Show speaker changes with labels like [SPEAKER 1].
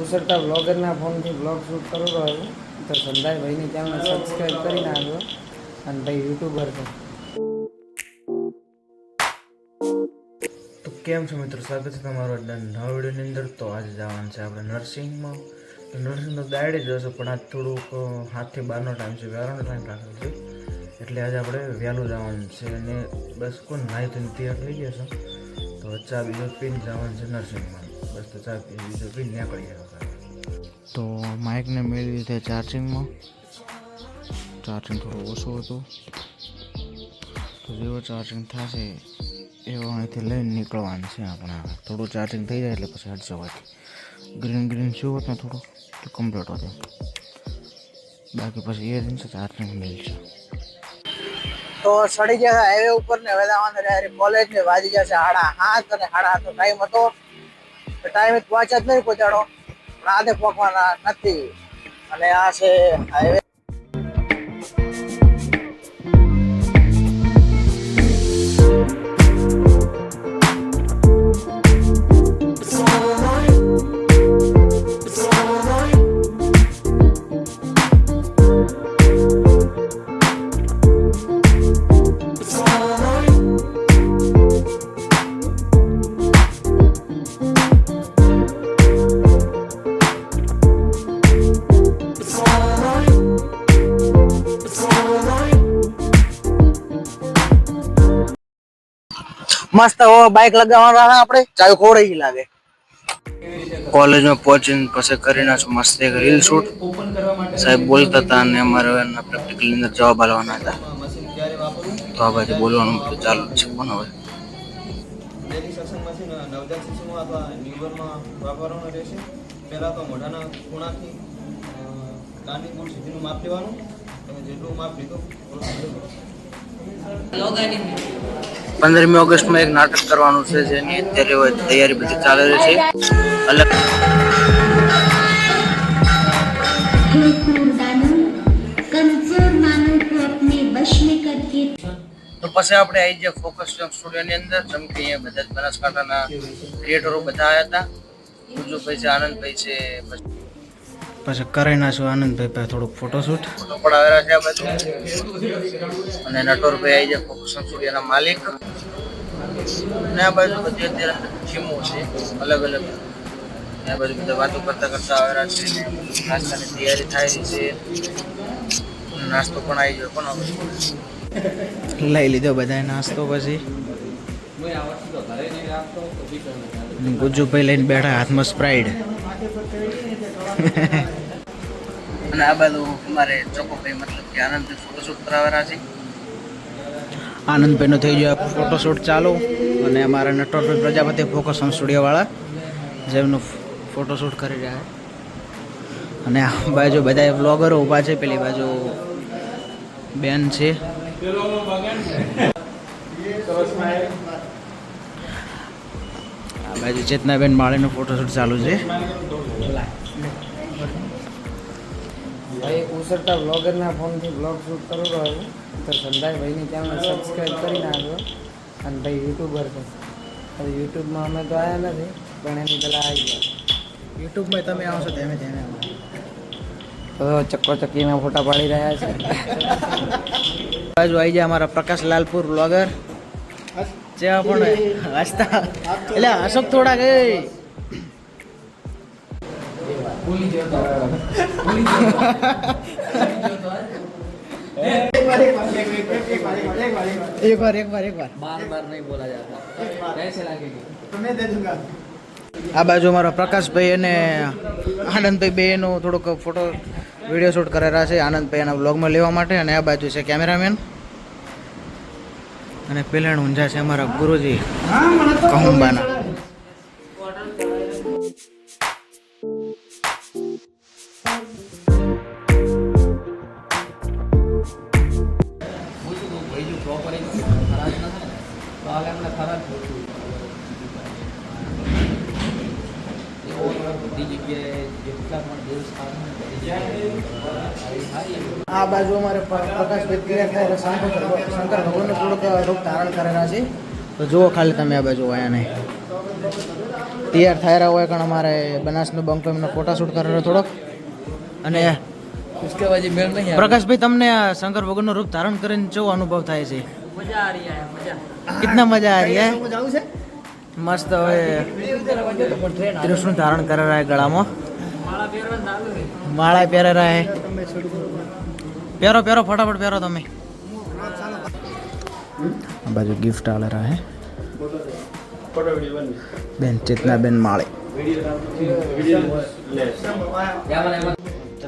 [SPEAKER 1] ઉછળતા બ્લોગરના ફોનથી blog shoot કરું રહ્યો તો સંદાયભાઈની ચેનલ સબસ્ક્રાઈબ કરી નાખજો અને ભાઈ યુટ્યુબર છે.
[SPEAKER 2] તો કેમ છો મિત્રો? સ્વાગત છે તમારો નવા વિડીયોની અંદર. તો આજે જવાનું છે આપણે નર્સિંગમાં તો નર્સિંગ તો ડાયરેક્ટ જશે પણ આજ થોડુંક હાથથી બારનો ટાઈમ છે, વ્યારાનો ટાઈમ રાખેલો છે. એટલે આજે આપણે વહેલું જવાનું છે અને બસ કોઈ નાહી ધોઈને તૈયાર થઈ ગયા છે. તો ચા, બીજો પીને જવાનું છે નર્સિંગમાં બસ તો બીજો નીકળી ગયા તો માઇકને મેળવી લીધે ચાર્જિંગમાં. ચાર્જિંગ થોડું ઓછું હતું. તો જેવો ચાર્જિંગ થશે એવો અહીંથી લઈને નીકળવાનું છે આપણે હવે. થોડું ચાર્જિંગ થઈ જાય એટલે પછી હટશે જવાથી ગ્રીન ગ્રીન શું હોત ને થોડું? તો કમ્પ્લીટ હતું? બાકી પછી એ દિન ચાર્જિંગ મિલશે
[SPEAKER 1] તો સડી ગયા હાઈવે ઉપર ને હવે જવાનું કોલેજ ને વાજી જશે હાડા હાથ અને હાડા હાથનો ટાઈમ હતો. ટાઈમે પહોંચ્યા જ નહીં પહોંચાડો. રાતે પહોંચવાના નથી. અને આ છે હાઈવે મસ્ત બાઇક લગાવવાના આપણે. ચાવી ખોડાઈ લાગે.
[SPEAKER 2] કોલેજમાં પહોંચીને પછી કરી નાખશું મસ્ત એક રીલ શૂટ સાહેબ બોલતા હતા અને અમારે પ્રેક્ટિકલની અંદર જવાબ આપવાના હતા. તો આ બાજુ બોલવાનું બધું ચાલુ છે કોણ હવે?
[SPEAKER 3] પહેલાં તો મોઢાના ખૂણાથી કાનની બુટ સુધીનું માપ લેવાનું. તમે જેટલું માપ લીધું
[SPEAKER 2] પંદરમી ઓગસ્ટમાં એક નાટક કરવાનું છે જેની અત્યારે તૈયારી બધી ચાલે રહી છે. અલગ તો પછી આપણે આવી ગયા ફોકસ ફિલ્મ સ્ટુડિયોની અંદર, જેમ કે અહીંયા બધા બનાસકાંઠાના ક્રિએટરો બધા આવ્યા હતા. ગુજુભાઈ છે, આનંદભાઈ છે, પછી કરી નાખશું આનંદભાઈ પાસે થોડુંક ફોટોશૂટ ફોટો પડાવેલા છે આ બાજુ અને નટોરભાઈ આવી જાય ફોકસ સ્ટુડિયોના માલિક. અને આ બાજુ બધી અત્યારે ટીમો છે અલગ અલગ. આ બાજુ બધા વાતો કરતા કરતા આવેલા છે. નાસ્તાની તૈયારી થાય છે. નાસ્તો પણ આવી ગયો પણ લઈ લીધો બધાએ નાસ્તો પછી. ગુજ્જુભાઈ લઈને બેઠા હાથમાં સ્પ્રાઈડ અને આ બાજુ અમારે ચોખ્ખો મતલબ કે આનંદ ફોટોશૂટ કરાવેલા છે. આનંદભાઈનો થઈ ગયો ફોટોશૂટ ચાલુ અને અમારા નટવરભાઈ પ્રજાપતિ ફોકસ ઓન સ્ટુડિયોવાળા જેમનું ફોટોશૂટ કરી રહ્યા છે. અને આ બાજુ બધા વ્લોગરો ઊભા છે, પેલી બાજુ બેન છે. આ બાજુ ચેતનાબેન માળીનું ફોટોશૂટ ચાલુ છે.
[SPEAKER 1] ભાઈ ઉસરતા બ્લોગરના ફોનથી બ્લોગ શૂટ કરું રહ્યો તો સંદાયભાઈની ચેનલ સબસ્ક્રાઈબ કરી નાખજો અને ભાઈ યુટ્યુબર છે. હવે યુટ્યુબમાં અમે તો આવ્યા નથી પણ એની પહેલાં આવી ગયા.
[SPEAKER 2] યુટ્યુબમાં તમે આવશો ધીમે ધીમે
[SPEAKER 1] તો ચક્કો ચક્કીના ફોટા પાડી રહ્યા છે.
[SPEAKER 2] બાજુ આવી જાય અમારા પ્રકાશ લાલપુર બ્લોગર જ્યાં પણ હસતા. એટલે અશોક થોડા ગઈ એક વાર એક વાર दे दूंगा આ બાજુ અમારા પ્રકાશભાઈ અને આનંદભાઈ બેનો થોડોક ફોટો વીડિયો શૂટ કરેલા છે આનંદભાઈ એના બ્લોગમાં લેવા માટે અને આ બાજુ છે કેમેરામેન અને પેલા ઊંઝા છે અમારા ગુરુજી કહુંબાના. આ બાજુ અમારે પ્રકાશભાઈ તૈયાર થાય શંકર ભગવાન- શંકર રૂપ ધારણ કરેલા છે. તો જુઓ ખાલી તમે આ બાજુ આવ્યા નહીં તૈયાર થયેલા હોય કારણ અમારે બનાસનો બંકો એમનો ફોટા શૂટ કરેલો થોડોક. અને પ્રકાશભાઈ તમને શંકર ભગવાનનું રૂપ ધારણ કરીને કેવો અનુભવ થાય છે?
[SPEAKER 4] મજા આ રહી મજા.
[SPEAKER 2] કેટલા મજા આ રહી છે? મસ્ત હવે કૃષ્ણ ધારણ કરે રહ્યા ગળામાં. માળા પહેરે રહ્યા પહેરો પહેરો ફટાફટ પહેરો તમે. આ બાજુ ગિફ્ટ આલે રહ્યા બેન ચેતના બેન માળે